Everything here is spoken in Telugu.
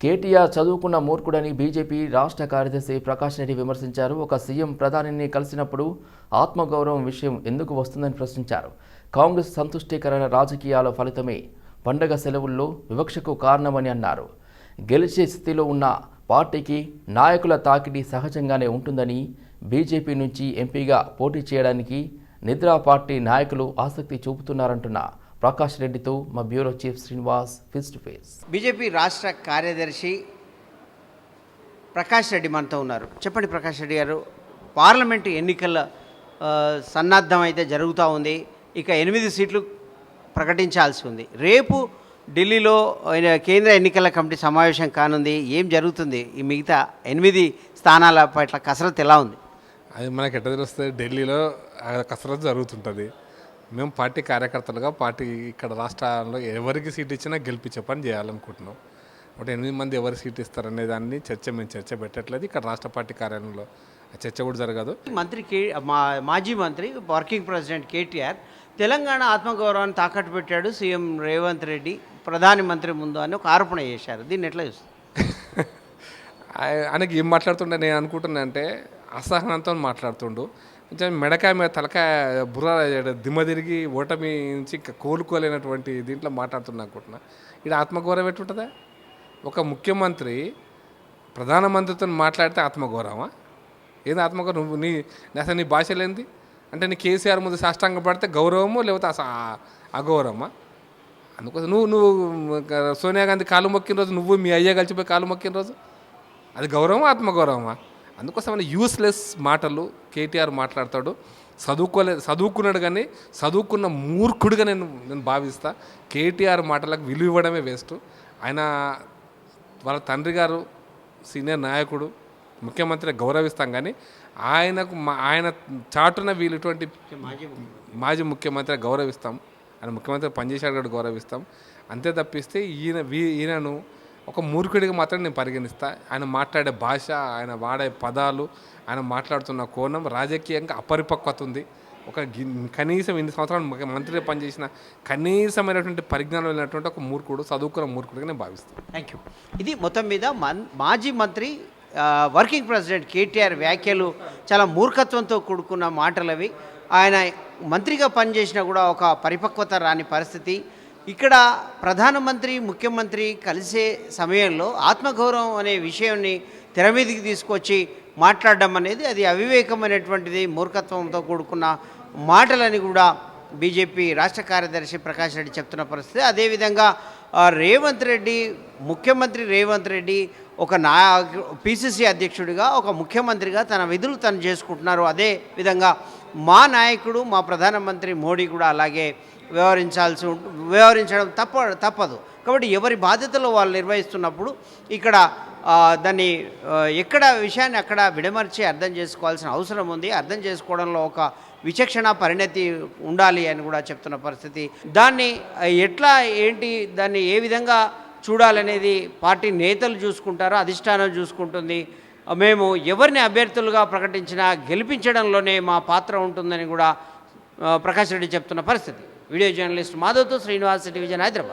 కేటీఆర్ చదువుకున్న మూర్ఖుడని బీజేపీ రాష్ట్ర కార్యదర్శి ప్రకాష్ రెడ్డి విమర్శించారు. ఒక సీఎం ప్రధానిని కలిసినప్పుడు ఆత్మగౌరవం విషయం ఎందుకు వస్తుందని ప్రశ్నించారు. కాంగ్రెస్ సంతుష్టికరణ రాజకీయాల ఫలితమే పండగ సెలవుల్లో వివక్షకు కారణమని అన్నారు. గెలిచే స్థితిలో ఉన్న పార్టీకి నాయకుల తాకిడి సహజంగానే ఉంటుందని బీజేపీ నుంచి ఎంపీగా పోటీ చేయడానికి నిద్రా పార్టీ నాయకులు ఆసక్తి చూపుతున్నారంటున్నా ప్రకాష్ రెడ్డితో మా bureau chief Srinivas face to face. BJP రాష్ట్ర కార్యదర్శి ప్రకాష్ రెడ్డి మనతో ఉన్నారు. చెప్పండి ప్రకాష్ రెడ్డి గారు పార్లమెంటు ఎన్నికల సన్నద్ధం అయితే జరుగుతూ ఉంది. ఇక ఎనిమిది సీట్లు ప్రకటించాల్సి ఉంది. రేపు ఢిల్లీలో కేంద్ర ఎన్నికల కమిటీ సమావేశం కానుంది. ఏం జరుగుతుంది? ఈ మిగతా ఎనిమిది స్థానాల పట్ల కసరత్తు ఎలా ఉంది? అది మనకి ఎట్ట తెలుస్తుంది? ఢిల్లీలో కసరత్తు జరుగుతుంటుంది. మేము పార్టీ కార్యకర్తలుగా పార్టీ ఇక్కడ రాష్ట్రాల్లో ఎవరికి సీట్ ఇచ్చినా గెలిపించే పని చేయాలనుకుంటున్నాం. ఒకటి ఎనిమిది మంది ఎవరు సీట్ ఇస్తారనే దాన్ని చర్చ మేము చర్చ పెట్టట్లేదు. ఇక్కడ రాష్ట్ర పార్టీ కార్యాలయంలో ఆ చర్చ కూడా జరగదు. మంత్రి కే మా మాజీ మంత్రి వర్కింగ్ ప్రెసిడెంట్ కేటీఆర్ తెలంగాణ ఆత్మగౌరవాన్ని తాకట్టు పెట్టాడు సీఎం రేవంత్ రెడ్డి ప్రధాని మంత్రి ముందు అని ఒక ఆరోపణ చేశారు. దీన్ని ఎట్లా చూస్తారు? ఆయ- ఆయనకి ఏం మాట్లాడుతుండే? నేను అనుకుంటున్నా అంటే అసహనంతో మాట్లాడుతుండు. కొంచెం మెడకాయ మీద తలకాయ బుర్ర దిమ్మ తిరిగి ఓటమి నుంచి ఇంకా కోలుకోలేనటువంటి దీంట్లో మాట్లాడుతున్నా అనుకుంటున్నా. ఇక్కడ ఆత్మగౌరవం ఎట్టుంటుందా ఒక ముఖ్యమంత్రి ప్రధానమంత్రితో మాట్లాడితే ఆత్మగౌరవమా? ఏది ఆత్మగౌరవం? నువ్వు నీ అసలు నీ భాష లేనిది? అంటే నీ కేసీఆర్ ముందు సాష్టాంగ పడితే గౌరవము లేకపోతే అగౌరవమా? అందుకోసం నువ్వు నువ్వు సోనియా గాంధీ కాలు మొక్కిన రోజు నువ్వు మీ అయ్య కలిసిపోయి కాలు మొక్కిన రోజు? అది గౌరవమా ఆత్మగౌరవమా? అందుకోసమైన యూస్లెస్ మాటలు కేటీఆర్ మాట్లాడతాడు. చదువుకోలే చదువుకున్నాడు కానీ చదువుకున్న మూర్ఖుడిగా నేను నేను భావిస్తా. కేటీఆర్ మాటలకు విలువ ఇవ్వడమే వేస్ట్ ఆయన వాళ్ళ తండ్రి గారు సీనియర్ నాయకుడు ముఖ్యమంత్రి గౌరవిస్తాం కానీ ఆయనకు మా- ఆయన చాటున వీళ్ళు ఇటువంటి మాజీ ముఖ్యమంత్రి గౌరవిస్తాం. ఆయన ముఖ్యమంత్రి పనిచేశాడు కూడా గౌరవిస్తాం. అంతే తప్పిస్తే ఈయన వీ ఈయనను ఒక మూర్ఖుడిగా మాత్రం నేను పరిగణిస్తా. ఆయన మాట్లాడే భాష ఆయన వాడే పదాలు ఆయన మాట్లాడుతున్న కోణం రాజకీయంగా అపరిపక్వత ఉంది. ఒక కనీసం ఇన్ని సంవత్సరాలు మంత్రిగా పనిచేసిన కనీసమైనటువంటి పరిజ్ఞానం వెళ్ళినటువంటి ఒక మూర్ఖుడు చదువుకున్న మూర్ఖుడిగా నేను భావిస్తాను థ్యాంక్ యూ ఇది మొత్తం మీద మన్ మాజీ మంత్రి వర్కింగ్ ప్రెసిడెంట్ కేటీఆర్ వ్యాఖ్యలు చాలా మూర్ఖత్వంతో కూడుకున్న మాటలవి. ఆయన మంత్రిగా పనిచేసినా కూడా ఒక పరిపక్వత రాని పరిస్థితి. ఇక్కడ ప్రధానమంత్రి ముఖ్యమంత్రి కలిసే సమయంలో ఆత్మగౌరవం అనే విషయాన్ని తెర మీదకి తీసుకొచ్చి మాట్లాడడం అనేది అది అవివేకమైనటువంటిది మూర్ఖత్వంతో కూడుకున్న మాటలని కూడా బీజేపీ రాష్ట్ర కార్యదర్శి ప్రకాష్ రెడ్డి చెప్తున్న పరిస్థితి. అదేవిధంగా రేవంత్ రెడ్డి ముఖ్యమంత్రి రేవంత్ రెడ్డి ఒక నా పిసిసి అధ్యక్షుడిగా ఒక ముఖ్యమంత్రిగా తన విధులు తను చేసుకుంటున్నారు. అదే విధంగా మా నాయకుడు మా ప్రధానమంత్రి మోడీ కూడా అలాగే వ్యవహరించాల్సి వ్యవహరించడం తప్ప తప్పదు. కాబట్టి ఎవరి బాధ్యతలు వాళ్ళు నిర్వహిస్తున్నప్పుడు ఇక్కడ దాన్ని ఎక్కడ విషయాన్ని అక్కడ విడమర్చి అర్థం చేసుకోవాల్సిన అవసరం ఉంది. అర్థం చేసుకోవడంలో ఒక విచక్షణ పరిణతి ఉండాలి అని కూడా చెప్తున్న పరిస్థితి. దాన్ని ఎట్లా ఏంటి దాన్ని ఏ విధంగా చూడాలనేది పార్టీ నేతలు చూసుకుంటారో అధిష్టానం చూసుకుంటుంది. మేము ఎవరిని అభ్యర్థులుగా ప్రకటించినా గెలిపించడంలోనే మా పాత్ర ఉంటుందని కూడా ప్రకాష్ రెడ్డి చెప్తున్న పరిస్థితి. వీడియో జర్నలిస్ట్ మాధవ్తో శ్రీనివాస్ డివిజన్ హైదరాబాద్.